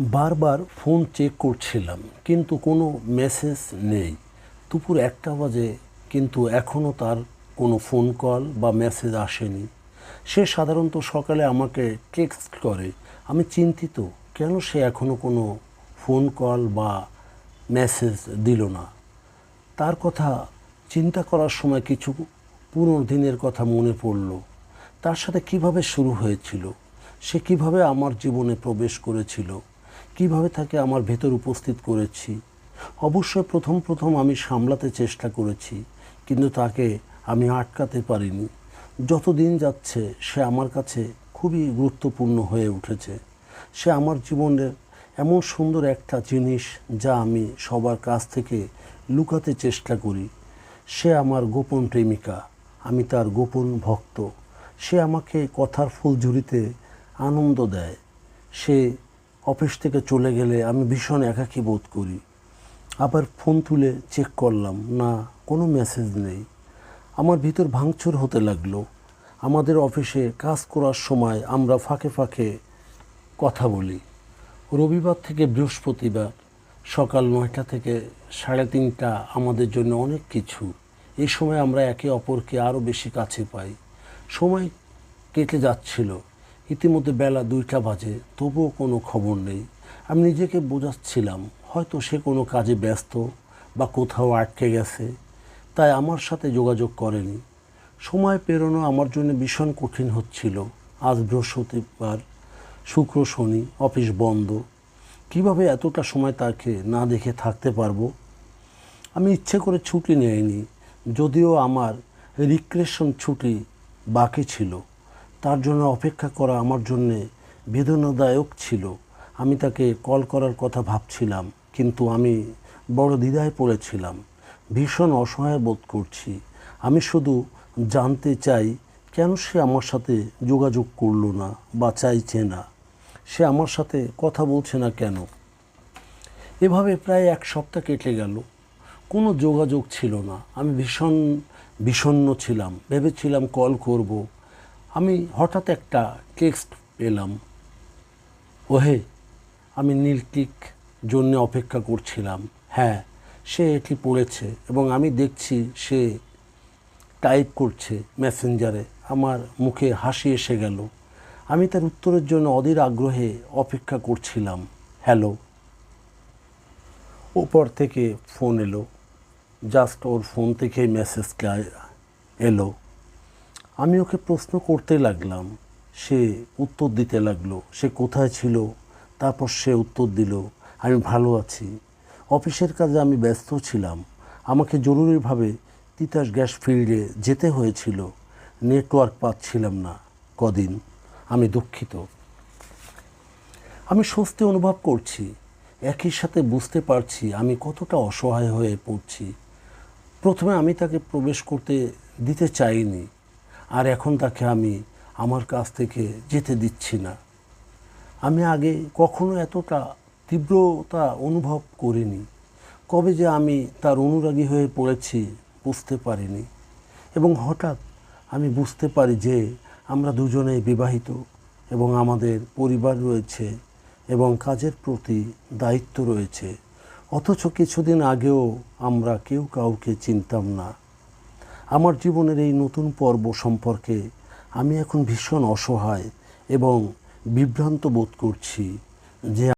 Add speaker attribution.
Speaker 1: বারবার phone check করছিলাম, কিন্তু কোনো মেসেজ নেই। দুপুর একটা বাজে, কিন্তু এখনও তার কোনো ফোন কল বা মেসেজ আসেনি। সে সাধারণত সকালে আমাকে টেক্সট করে। আমি চিন্তিত, কেন সে এখনও কোনো ফোন কল বা মেসেজ দিল না? তার কথা চিন্তা করার সময় কিছু পুরনো দিনের কথা মনে পড়ল। তার সাথে কীভাবে শুরু হয়েছিল? সে কীভাবে আমার জীবনে প্রবেশ করেছিল? কীভাবে তাকে আমার ভেতর উপস্থিত করেছি? অবশ্যই প্রথম প্রথম আমি সামলাতে চেষ্টা করেছি, কিন্তু তাকে আমি আটকাতে পারিনি। যত দিন যাচ্ছে, সে আমার কাছে খুবই গুরুত্বপূর্ণ হয়ে উঠেছে। সে আমার জীবনের এমন সুন্দর একটা জিনিস যা আমি সবার কাছ থেকে লুকাতে চেষ্টা করি। সে আমার গোপন প্রেমিকা, আমি তার গোপন ভক্ত। সে আমাকে কথার ফুলঝুরিতে আনন্দ দেয়। সে অফিস থেকে চলে গেলে আমি ভীষণ একাকী বোধ করি। আবার ফোন তুলে চেক করলাম, না, কোনো মেসেজ নেই। আমার ভিতর ভাঙচুর হতে লাগল। আমাদের অফিসে কাজ করার সময় আমরা ফাঁকে ফাঁকে কথা বলি। রবিবার থেকে বৃহস্পতিবার, সকাল নয়টা থেকে সাড়ে তিনটা আমাদের জন্য অনেক কিছু। এই সময় আমরা একে অপরকে আরও বেশি কাছে পাই। সময় কেটে যাচ্ছিল। ইতিমধ্যে বেলা দুইটা বাজে, তবুও কোনো খবর নেই। আমি নিজেকে বোঝাচ্ছিলাম, হয়তো সে কোনো কাজে ব্যস্ত বা কোথাও আটকে গেছে, তাই আমার সাথে যোগাযোগ করেনি। সময় পেরোনো আমার জন্য ভীষণ কঠিন হচ্ছিল। আজ বৃহস্পতিবার, শুক্র, শনি, অফিস বন্ধ। কীভাবে এতটা সময় তাকে না দেখে থাকতে পারব? আমি ইচ্ছে করে ছুটি নেইনি, যদিও আমার রিক্রেশন ছুটি বাকি ছিল। তার জন্য অপেক্ষা করা আমার জন্যে বেদনাদায়ক ছিল। আমি তাকে কল করার কথা ভাবছিলাম, কিন্তু আমি বড় দ্বিধায় পড়েছিলাম। ভীষণ অসহায় বোধ করছি। আমি শুধু জানতে চাই, কেন সে আমার সাথে যোগাযোগ করল না বা চাইছে না? সে আমার সাথে কথা বলছে না কেন? এভাবে প্রায় এক সপ্তাহ কেটে গেল। কোনো যোগাযোগ ছিল না। আমি ভীষণ বিষণ্ণ ছিলাম। ভেবেছিলাম কল করব আমি হঠাৎ একটা টেক্সট পেলাম, ওহে, আমি নীলটিক জন্য অপেক্ষা করছিলাম। হ্যাঁ সে এটি পড়েছে এবং আমি দেখছি সে টাইপ করছে মেসেঞ্জারে। আমার মুখে হাসি এসে গেল। আমি তার উত্তরের জন্য অধীর আগ্রহে অপেক্ষা করছিলাম। হ্যালো। ওপর থেকে ফোন এলো। জাস্ট ওর ফোন থেকেই মেসেজটা এলো। আমি ওকে প্রশ্ন করতে লাগলাম। সে উত্তর দিতে লাগল। সে কোথায় ছিল? তারপর সে উত্তর দিল, আমি ভালো আছি। অফিসের কাজে আমি ব্যস্ত ছিলাম। আমাকে জরুরিভাবে তিতাস গ্যাস ফিল্ডে যেতে হয়েছিল। নেটওয়ার্ক পাচ্ছিলাম না। কদিন? আমি দুঃখিত। আমি স্বস্তি অনুভব করছি। একই সাথে বুঝতে পারছি আমি কতটা অসহায় হয়ে পড়ছি। প্রথমে আমি তাকে প্রবেশ করতে দিতে চাইনি। আর এখন তাকে আমি আমার কাছ থেকে যেতে দিচ্ছি না। আমি আগে কখনো এতটা তীব্রতা অনুভব করিনি। কবে যে আমি তার অনুরাগী হয়ে পড়েছি বুঝতে পারিনি। এবং হঠাৎ আমি বুঝতে পারি যে আমরা দুজনেই বিবাহিত এবং আমাদের পরিবার রয়েছে এবং কাজের প্রতি দায়িত্ব রয়েছে। অথচ কিছুদিন আগেও আমরা কেউ কাউকে চিনতাম না। আমার জীবনের এই নতুন পর্ব সম্পর্কে আমি এখন ভীষণ অসহায় এবং বিভ্রান্ত বোধ করছি যে